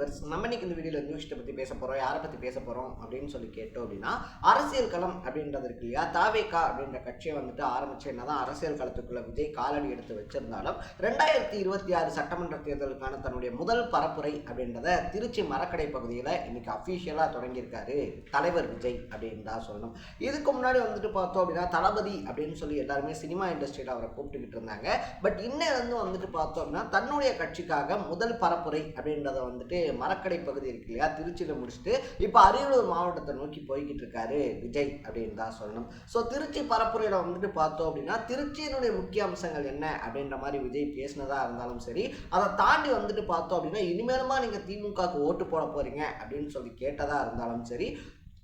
Viewers நம்ம இன்னைக்கு இந்த வீடியோவில் எந்த பற்றி பேச போகிறோம் யாரை பற்றி பேச போகிறோம் அப்படின்னு சொல்லி கேட்டோம் அப்படின்னா அரசியல் களம் அப்படின்றது இருக்கு இல்லையா? தாவேகா அப்படின்ற கட்சியை வந்துட்டு ஆரம்பிச்சு என்னதான் அரசியல் களத்துக்குள்ள விஜய் காலடி எடுத்து வச்சிருந்தாலும் ரெண்டாயிரத்தி இருபத்தி ஆறு சட்டமன்ற தேர்தலுக்கான தன்னுடைய முதல் பரப்புரை அப்படின்றத திருச்சி மரக்கடை பகுதியில் இன்னைக்கு அஃபீஷியலாக தொடங்கியிருக்காரு தலைவர் விஜய் அப்படின்னு தான் சொல்லணும். இதுக்கு முன்னாடி வந்துட்டு பார்த்தோம் அப்படின்னா தளபதி அப்படின்னு சொல்லி எல்லாருமே சினிமா இண்டஸ்ட்ரியில் அவரை கூப்பிட்டுக்கிட்டு இருந்தாங்க. பட் இன்னும் வந்துட்டு பார்த்தோம் அப்படின்னா தன்னுடைய கட்சிக்காக முதல் பரப்புரை அப்படின்றத வந்துட்டு மரக்கடை பகுதி இருக்கு இல்லையா? திருச்சியில் முடிச்சுட்டு இப்போ அரியலூர் மாவட்டத்தை நோக்கி போய்கிட்டு இருக்காரு விஜய் அப்படின்னு தான் சொல்லணும். ஸோ திருச்சி பரப்புரையில் வந்துட்டு பார்த்தோம் அப்படின்னா திருச்சியினுடைய முக்கிய அம்சங்கள் என்ன அப்படின்ற மாதிரி விஜய் பேசினதாக இருந்தாலும் சரி அதை தாண்டி வந்துட்டு பார்த்தோம் அப்படின்னா இனிமேலுமா நீங்கள் திமுகவுக்கு ஓட்டு போட போறீங்க அப்படின்னு சொல்லி கேட்டதாக இருந்தாலும் சரி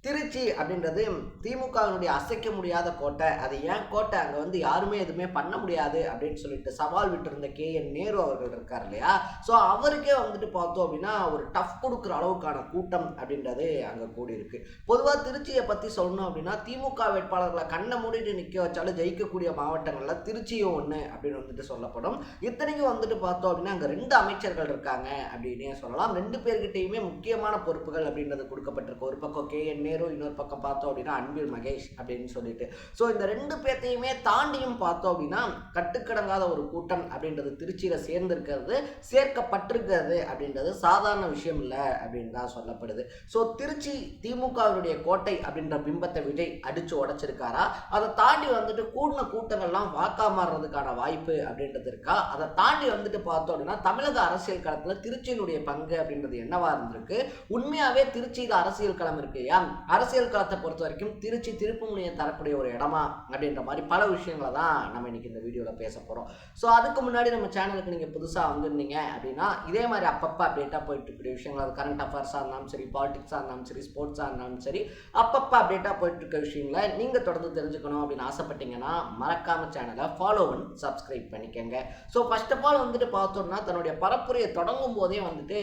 திருச்சி அப்படின்றது திமுகவினுடைய அசைக்க முடியாத கோட்டை. அது ஏன் கோட்டை? அங்கே வந்து யாருமே எதுவுமே பண்ண முடியாது அப்படின்னு சொல்லிட்டு சவால் விட்டிருந்த கே என் நேரு அவர்கள் இருக்கார் இல்லையா? ஸோ அவருக்கே வந்துட்டு பார்த்தோம் அப்படின்னா ஒரு டஃப் கொடுக்குற அளவுக்கான கூட்டம் அப்படின்றது அங்கே கூடியிருக்கு. பொதுவாக திருச்சியை பற்றி சொல்லணும் அப்படின்னா திமுக வேட்பாளர்களை கண்ணை மூடிட்டு நிற்க வச்சாலும் ஜெயிக்கக்கூடிய மாவட்டங்களில் திருச்சியும் ஒன்று அப்படின்னு வந்துட்டு சொல்லப்படும். இத்தனைக்கும் வந்துட்டு பார்த்தோம் அப்படின்னா அங்கே ரெண்டு அமைச்சர்கள் இருக்காங்க அப்படின்னே சொல்லலாம். ரெண்டு பேர்கிட்டையுமே முக்கியமான பொறுப்புகள் அப்படின்றது கொடுக்கப்பட்டிருக்கு. ஒரு பக்கம் கே என் நேரு இன்னொரு பக்கம் பார்த்தோம் அப்படின்னா அன்பில் மகேஷ் அப்படின்னு சொல்லிட்டு. ஸோ இந்த ரெண்டு பேர்த்தையுமே தாண்டியும் பார்த்தோம் அப்படின்னா கட்டுக்கடங்காத ஒரு கூட்டம் அப்படின்றது திருச்சியில் சேர்ந்திருக்கிறது சேர்க்கப்பட்டிருக்கிறது அப்படின்றது சாதாரண விஷயம் இல்லை அப்படின்னு தான் சொல்லப்படுது. ஸோ திருச்சி திமுகவினுடைய கோட்டை அப்படின்ற பிம்பத்தை விஜய் அடித்து உடைச்சிருக்காரா? அதை தாண்டி வந்துட்டு கூடின கூட்டங்கள்லாம் வாக்கா மாறுறதுக்கான வாய்ப்பு அப்படின்றது இருக்கா? அதை தாண்டி வந்துட்டு பார்த்தோம் அப்படின்னா தமிழக அரசியல் களத்தில் திருச்சியினுடைய பங்கு அப்படின்றது என்னவா இருந்திருக்கு? உண்மையாகவே திருச்சியில் அரசியல் களம் இருக்கு இல்லையா அரசியல் களத்தை பொறுத்த வரைக்கும் திருச்சி திருப்புமுனையை தரக்கூடிய ஒரு இடமா அப்படின்ற மாதிரி பல விஷயங்களை தான் நம்ம இன்னைக்கு இந்த வீடியோவில் பேச போகிறோம் ஸோ அதுக்கு முன்னாடி நம்ம சேனலுக்கு நீங்கள் புதுசாக வந்திருந்தீங்க அப்படின்னா இதே மாதிரி அப்பப்போ அப்டேட்டாக போயிட்டு இருக்கக்கூடிய விஷயங்கள் அது கரண்ட் அஃபேர்ஸாக இருந்தாலும் சரி பாலிடிக்ஸாக இருந்தாலும் சரி ஸ்போர்ட்ஸாக இருந்தாலும் சரி அப்பப்போ அப்டேட்டாக போயிட்டு இருக்க விஷயங்களை நீங்கள் தொடர்ந்து தெரிஞ்சுக்கணும் அப்படின்னு ஆசைப்பட்டீங்கன்னா மறக்காம சேனலை ஃபாலோ பண்ணி சப்ஸ்கிரைப் பண்ணிக்கங்க. ஸோ ஃபர்ஸ்ட் ஆஃப் ஆல் வந்துட்டு பார்த்தோம்னா தன்னுடைய பரப்புரையை தொடங்கும் போதே வந்துட்டு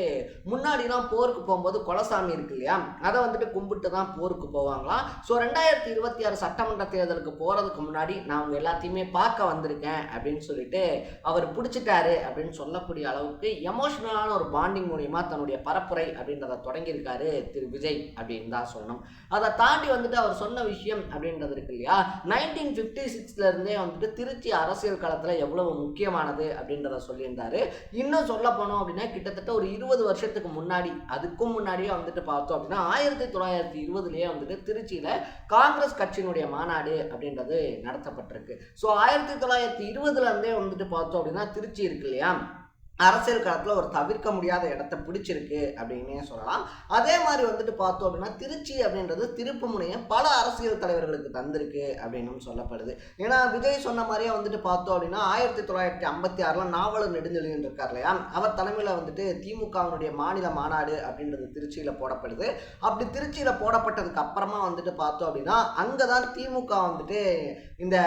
முன்னாடிலாம் போருக்கு போகும்போது கொலசாமி இருக்கு இல்லையா? அதை வந்துட்டு கும்பிட்டு தான் போருக்கு போவாங்களாம் ஸோ ரெண்டாயிரத்தி இருபத்தி ஆறு சட்டமன்ற தேர்தலுக்கு போகிறதுக்கு முன்னாடி நான் அவங்க எல்லாத்தையுமே பார்க்க வந்திருக்கேன் அப்படின்னு சொல்லிட்டு அவர் பிடிச்சிட்டாரு அப்படின்னு சொல்லக்கூடிய அளவுக்கு எமோஷனலான ஒரு பாண்டிங் மூலியமா தன்னுடைய பரப்புரை அப்படின்றத தொடங்கியிருக்காரு திரு விஜய் அப்படின்னு தான் சொல்லணும். அதை தாண்டி வந்துட்டு அவர் சொன்ன விஷயம் அப்படின்றது இருக்கு இல்லையா? நைன்டீன் ஃபிஃப்டி சிக்ஸ்ல இருந்தே வந்துட்டு திருச்சி அரசியல் களத்தில் எவ்வளவு முக்கியமானது அப்படின்றத சொல்லியிருந்தாரு. இன்னும் சொல்ல போனோம் அப்படின்னா கிட்டத்தட்ட ஒரு இருபது வருஷத்துக்கு முன்னாடி அதுக்கும் முன்னாடியே வந்துட்டு பார்த்தோம் அப்படின்னா ஆயிரத்தி தொள்ளாயிரத்தி இருபதுலேயே வந்துட்டு திருச்சியில் காங்கிரஸ் கட்சியினுடைய மாநாடு அப்படின்றது நடத்தப்பட்டிருக்கு. ஸோ ஆயிரத்தி தொள்ளாயிரத்தி இருபதுலேருந்தே வந்துட்டு பார்த்தோம் அப்படின்னா திருச்சி இருக்கு இல்லையா? அரசியல் களத்தில் ஒரு தவிர்க்க முடியாத இடத்த பிடிச்சிருக்கு அப்படின்னே சொல்லலாம். அதே மாதிரி வந்துட்டு பார்த்தோம் அப்படின்னா திருச்சி அப்படின்றது திருப்பு முனையை பல அரசியல் தலைவர்களுக்கு தந்திருக்கு அப்படின்னு சொல்லப்படுது. ஏன்னா விஜய் சொன்ன மாதிரியே வந்துட்டு பார்த்தோம் அப்படின்னா ஆயிரத்தி தொள்ளாயிரத்தி ஐம்பத்தி ஆறில் நாவலர் நெடுஞ்செழியன் இருக்கார் இல்லையா? அவர் தலைமையில் வந்துட்டு திமுகவினுடைய மாநில மாநாடு அப்படின்றது திருச்சியில் போடப்படுது. அப்படி திருச்சியில் போடப்பட்டதுக்கு அப்புறமா வந்துட்டு பார்த்தோம் அப்படின்னா அங்கே தான் திமுக வந்துட்டு இந்த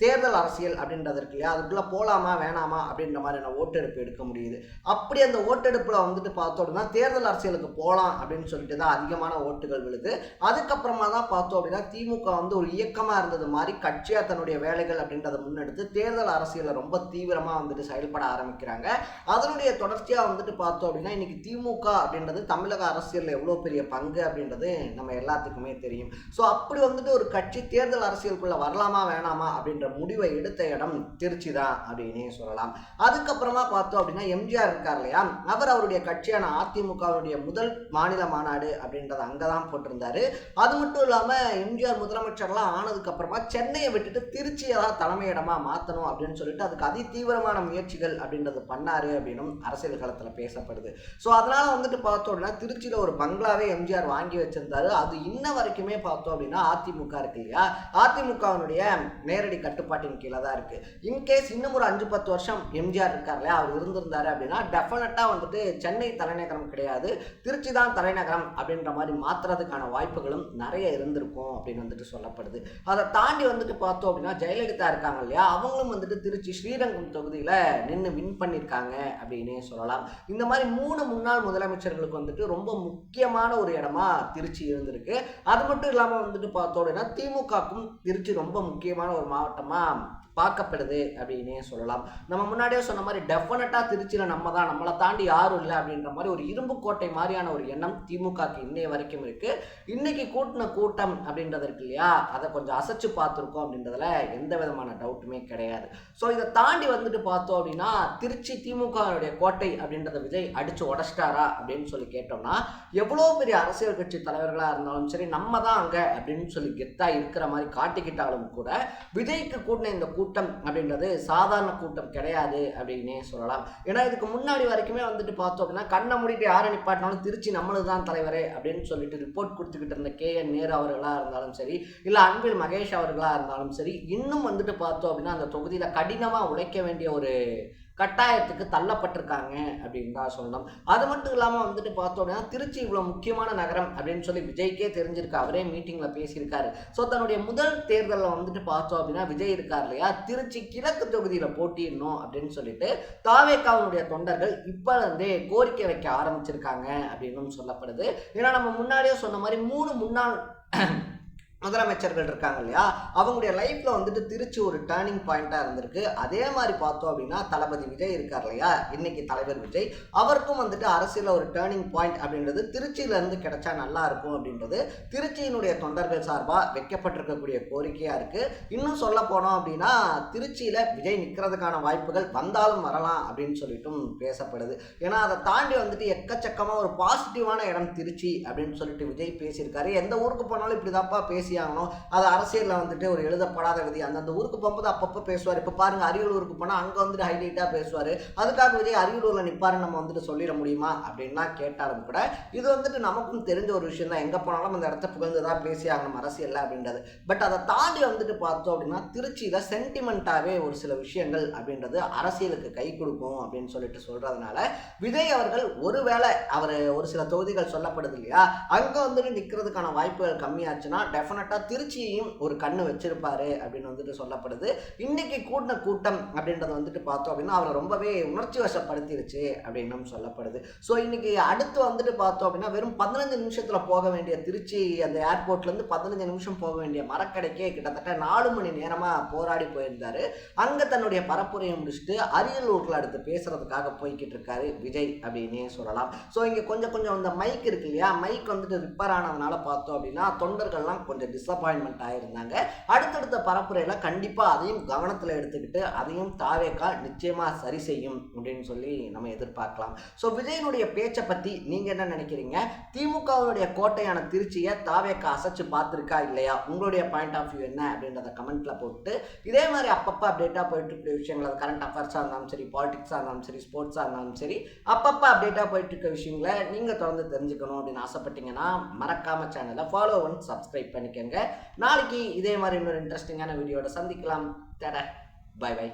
தேர்தல் அரசியல் அப்படின்றது இருக்கு இல்லையா? அதுக்குள்ளே போகலாமா வேணாமா அப்படின்ற மாதிரியான ஓட்டெடுப்பு எடுக்க முடியுது. அப்படி அந்த ஓட்டெடுப்பில் வந்துட்டு பார்த்தோம் அப்படின்னா தேர்தல் அரசியலுக்கு போகலாம் அப்படின்னு சொல்லிட்டு தான் அதிகமான ஓட்டுகள் விழுது. அதுக்கப்புறமா தான் பார்த்தோம் அப்படின்னா திமுக வந்து ஒரு இயக்கமாக இருந்தது மாதிரி கட்சியாக தன்னுடைய வேலைகள் அப்படின்றத முன்னெடுத்து தேர்தல் அரசியலில் ரொம்ப தீவிரமாக வந்துட்டு செயல்பட ஆரம்பிக்கிறாங்க. அதனுடைய தொடர்ச்சியாக வந்துட்டு பார்த்தோம் அப்படின்னா இன்னைக்கு திமுக அப்படின்றது தமிழக அரசியலில் எவ்வளோ பெரிய பங்கு அப்படின்றது நம்ம எல்லாத்துக்குமே தெரியும். ஸோ அப்படி வந்துட்டு ஒரு கட்சி தேர்தல் அரசியலுக்குள்ளே வரலாமா வேணாமா அப்படின்ற முடிவை எடுத்த இடம் திருச்சி தான் அப்படின்னே சொல்லலாம். அதுக்கப்புறமா பார்த்தோம் அப்படின்னா எம்ஜிஆர் இருக்கார் இல்லையா? அவர் அவருடைய கட்சியான அதிமுகவுடைய முதல் மாநில மாநாடு அப்படின்றத அங்கே தான் போட்டிருந்தாரு. அது மட்டும் இல்லாமல் எம்ஜிஆர் முதலமைச்சர்லாம் ஆனதுக்கு அப்புறமா சென்னையை விட்டுட்டு திருச்சியை தான் தலைமையிடமா மாற்றணும் அப்படின்னு சொல்லிட்டு அதுக்கு அதி தீவிரமான முயற்சிகள் அப்படின்றது பண்ணாரு அப்படின்னும் அரசியல் களத்தில் பேசப்படுது. ஸோ அதனால வந்துட்டு பார்த்தோம் அப்படின்னா திருச்சியில் ஒரு பங்களாவே எம்ஜிஆர் வாங்கி வச்சிருந்தாரு. அது இன்ன வரைக்குமே பார்த்தோம் அப்படின்னா அதிமுக இருக்கு இல்லையா? அதிமுகவினுடைய நேரடி கட்டுப்பாட்டின் கீழே தான் இருக்குது இன்கேஸ் இன்னும் ஒரு அஞ்சு பத்து வருஷம் எம்ஜிஆர் இருக்கார் இல்லையா அவர் இருந்திருந்தாரு அப்படின்னா டெஃபினட்டாக வந்துட்டு சென்னை தலைநகரம் கிடையாது. திருச்சி தான் தலைநகரம் அப்படின்ற மாதிரி மாற்றுறதுக்கான வாய்ப்புகளும் நிறைய இருந்திருக்கும் அப்படின்னு வந்துட்டு சொல்லப்படுது. அதை தாண்டி வந்துட்டு பார்த்தோம் அப்படின்னா ஜெயலலிதா இருக்காங்க இல்லையா? அவங்களும் வந்துட்டு திருச்சி ஸ்ரீரங்கம் தொகுதியில் நின்று வின் பண்ணியிருக்காங்க அப்படின்னே சொல்லலாம். இந்த மாதிரி மூணு முன்னாள் முதலமைச்சர்களுக்கு வந்துட்டு ரொம்ப முக்கியமான ஒரு இடமா திருச்சி இருந்திருக்கு. அது மட்டும் இல்லாமல் வந்துட்டு பார்த்தோம் அப்படின்னா திமுகக்கும் திருச்சி ரொம்ப முக்கியமான ஒரு மாவட்டம் மாவட்டமாக பார்க்கப்படுது அப்படின்னே சொல்லலாம். நம்ம முன்னாடியே சொன்ன மாதிரி டெஃபினட்டாக திருச்சியில் நம்ம தான். நம்மளை தாண்டி யாரும் இல்லை அப்படின்ற மாதிரி ஒரு இரும்பு கோட்டை மாதிரியான ஒரு எண்ணம் திமுகக்கு இன்னைய வரைக்கும் இருக்குது இன்னைக்கு கூட்டின கூட்டம் அப்படின்றது இருக்கு இல்லையா? அதை கொஞ்சம் அசைச்சு பார்த்துருக்கோம் அப்படின்றதுல எந்த விதமான டவுட்டுமே கிடையாது. ஸோ இதை தாண்டி வந்துட்டு பார்த்தோம் அப்படின்னா திருச்சி திமுகவுடைய கோட்டை அப்படின்றத விஜய் அடித்து உடச்சிட்டாரா அப்படின்னு சொல்லி கேட்டோம்னா எவ்வளோ பெரிய அரசியல் கட்சி தலைவர்களாக இருந்தாலும் சரி நம்ம தான் அங்கே அப்படின்னு சொல்லி கெத்தாக இருக்கிற மாதிரி காட்டிக்கிட்டாலும் கூட விஜய்க்கு கூட்டின இந்த கூட்டம் அப்படின்றது சாதாரண கூட்டம் கிடையாது அப்படின்னே சொல்லலாம். ஏன்னா இதுக்கு முன்னாடி வரைக்குமே வந்துட்டு பார்த்தோம் அப்படின்னா கண்ணை மூடிட்டு யாரை நிப்பாட்டினாலும் திருச்சி நம்மளுக்கு தான் தலைவரே அப்படின்னு சொல்லிட்டு ரிப்போர்ட் கொடுத்துக்கிட்டு இருந்த கே என் நேரு அவர்களாக இருந்தாலும் சரி இல்லை அன்பில் மகேஷ் அவர்களாக இருந்தாலும் சரி இன்னும் வந்துட்டு பார்த்தோம் அப்படின்னா அந்த தொகுதியில் கடினமாக உழைக்க வேண்டிய ஒரு கட்டாயத்துக்கு தள்ளப்பட்டிருக்காங்க அப்படின்னு தான் சொல்லணும். அது மட்டும் இல்லாமல் வந்துட்டு பார்த்தோம் அப்படின்னா திருச்சி இவ்வளோ முக்கியமான நகரம் அப்படின்னு சொல்லி விஜய்க்கே தெரிஞ்சிருக்கு. அவரே மீட்டிங்கில் பேசியிருக்காரு. ஸோ தன்னுடைய முதல் தேர்தலில் வந்துட்டு பார்த்தோம் அப்படின்னா விஜய் இருக்கார் இல்லையா? திருச்சி கிழக்கு தொகுதியில் போட்டியிடணும் அப்படின்னு சொல்லிட்டு தாவேக்காவனுடைய தொண்டர்கள் இப்போ இருந்தே கோரிக்கை வைக்க ஆரம்பிச்சிருக்காங்க அப்படின்னும் சொல்லப்படுது. ஏன்னா நம்ம முன்னாடியே சொன்ன மாதிரி மூணு முன்னாள் முதலமைச்சர்கள் இருக்காங்க இல்லையா? அவங்களுடைய லைஃப்பில் வந்துட்டு திருச்சி ஒரு டேர்னிங் பாயிண்ட்டாக இருந்திருக்கு. அதே மாதிரி பார்த்தோம் அப்படின்னா தளபதி விஜய் இருக்கார் இல்லையா? இன்னைக்கு தலைவர் விஜய். அவருக்கும் வந்துட்டு அரசியலில் ஒரு டேர்னிங் பாயிண்ட் அப்படின்றது திருச்சியிலேருந்து கிடைச்சா நல்லா இருக்கும் அப்படின்றது திருச்சியினுடைய தொண்டர்கள் சார்பாக வைக்கப்பட்டிருக்கக்கூடிய கோரிக்கையாக இருக்குது இன்னும் சொல்ல போனோம் அப்படின்னா திருச்சியில் விஜய் நிற்கிறதுக்கான வாய்ப்புகள் வந்தாலும் வரலாம் அப்படின்னு சொல்லிட்டும் பேசப்படுது. ஏன்னா அதை தாண்டி வந்துட்டு எக்கச்சக்கமாக ஒரு பாசிட்டிவான இடம் திருச்சி அப்படின்னு சொல்லிட்டு விஜய் பேசியிருக்காரு. எந்த ஊருக்கு போனாலும் இப்படி தான்ப்பா பேசி ஆகணும் அது அரசியலில் வந்துட்டு ஒரு எழுதப்படாத விதி. அந்தந்த ஊருக்கு போகும்போது அப்பப்போ பேசுவார். இப்போ பாருங்க அரியலூருக்கு போனால் அங்கே வந்துட்டு ஹைலைட்டாக பேசுவார். அதுக்காக விஜய் அரியலூரில் நிற்பாருன்னு நம்ம வந்துட்டு சொல்லிட முடியுமா அப்படின்னா கேட்டாலும் கூட இது வந்துட்டு நமக்கும் தெரிஞ்ச ஒரு விஷயம் தான். எங்கே போனாலும் அந்த இடத்த புகழ்ந்து தான் பேசி ஆகணும் அரசியலில் அப்படின்றது. பட் அதை தாண்டி வந்துட்டு பார்த்தோம் அப்படின்னா திருச்சியில் சென்டிமெண்ட்டாகவே ஒரு சில விஷயங்கள் அப்படின்றது அரசியலுக்கு கை கொடுக்கும் அப்படின்னு சொல்லிட்டு சொல்கிறதுனால விஜய் அவர்கள் ஒருவேளை அவர் ஒரு சில தொகுதிகள் சொல்லப்படுது இல்லையா? அங்கே வந்துட்டு நிற்கிறதுக்கான வாய்ப்புகள் கம்மியாச்சுன்னா டெஃபினட்டாக திருச்சியையும் ஒரு கண்ணு வச்சிருப்பாரு அப்படின்னு வந்துட்டு சொல்லப்படுது. இன்னைக்கு கூட்டின கூட்டம் அப்படின்றத வந்துட்டு பார்த்தோம் அப்படின்னா அவரை ரொம்பவே உணர்ச்சி வசப்படுத்திருச்சு அப்படின்னும் சொல்லப்படுது. ஸோ இன்னைக்கு அடுத்து வந்துட்டு பார்த்தோம் அப்படின்னா வெறும் பதினஞ்சு நிமிஷத்தில் போக வேண்டிய திருச்சி அந்த ஏர்போர்ட்லேருந்து பதினஞ்சு நிமிஷம் போக வேண்டிய மரக்கடைக்கே கிட்டத்தட்ட நாலு மணி நேரமாக போராடி போயிருந்தாரு. அங்கே தன்னுடைய பரப்புரையை முடிச்சுட்டு அரியலூரில் அடுத்து பேசுறதுக்காக போய்கிட்டு இருக்காரு விஜய் அப்படின்னே சொல்லலாம். ஸோ இங்கே கொஞ்சம் கொஞ்சம் இந்த மைக் இருக்கு இல்லையா? மைக் வந்துட்டு ரிப்பேர் ஆனதுனால பார்த்தோம் அப்படின்னா தொண்டர்கள்லாம் கொஞ்சம் டிசப்பாயின்மெண்ட் ஆகியிருந்தாங்க அடுத்தடுத்த பரப்புரையில் கண்டிப்பாக அதையும் கவனத்தில் எடுத்துக்கிட்டு அதையும் தாவேக்கா நிச்சயமாக சரி செய்யும் அப்படின்னு சொல்லி நம்ம எதிர்பார்க்கலாம். ஸோ விஜயனுடைய பேச்சை பற்றி நீங்கள் என்ன நினைக்கிறீங்க? திமுகவுடைய கோட்டையான திருச்சியை தாவேக்கா அசைச்சு பார்த்துருக்கா இல்லையா? உங்களுடைய பாயிண்ட் ஆஃப் வியூ என்ன அப்படின்றத கமெண்ட்டில் போட்டு இதே மாதிரி அப்பப்போ அப்டேட்டாக போயிட்டு இருக்க விஷயங்கள் அது கரண்ட் அஃபேர்ஸாக இருந்தாலும் சரி பாலிடிக்ஸாக இருந்தாலும் சரி ஸ்போர்ட்ஸாக இருந்தாலும் சரி அப்பப்போ அப்டேட்டாக போயிட்டு இருக்க விஷயங்களை நீங்கள் தொடர்ந்து தெரிஞ்சுக்கணும் அப்படின்னு ஆசைப்பட்டீங்கன்னா மறக்காமல் சேனலை ஃபாலோ பண்ணி சப்ஸ்கிரைப் பண்ணிக்கோங்க நாளைக்கு இதே மாதிரி இன்னொரு இன்ட்ரெஸ்டிங்கான வீடியோட சந்திக்கலாம். தட பை பை.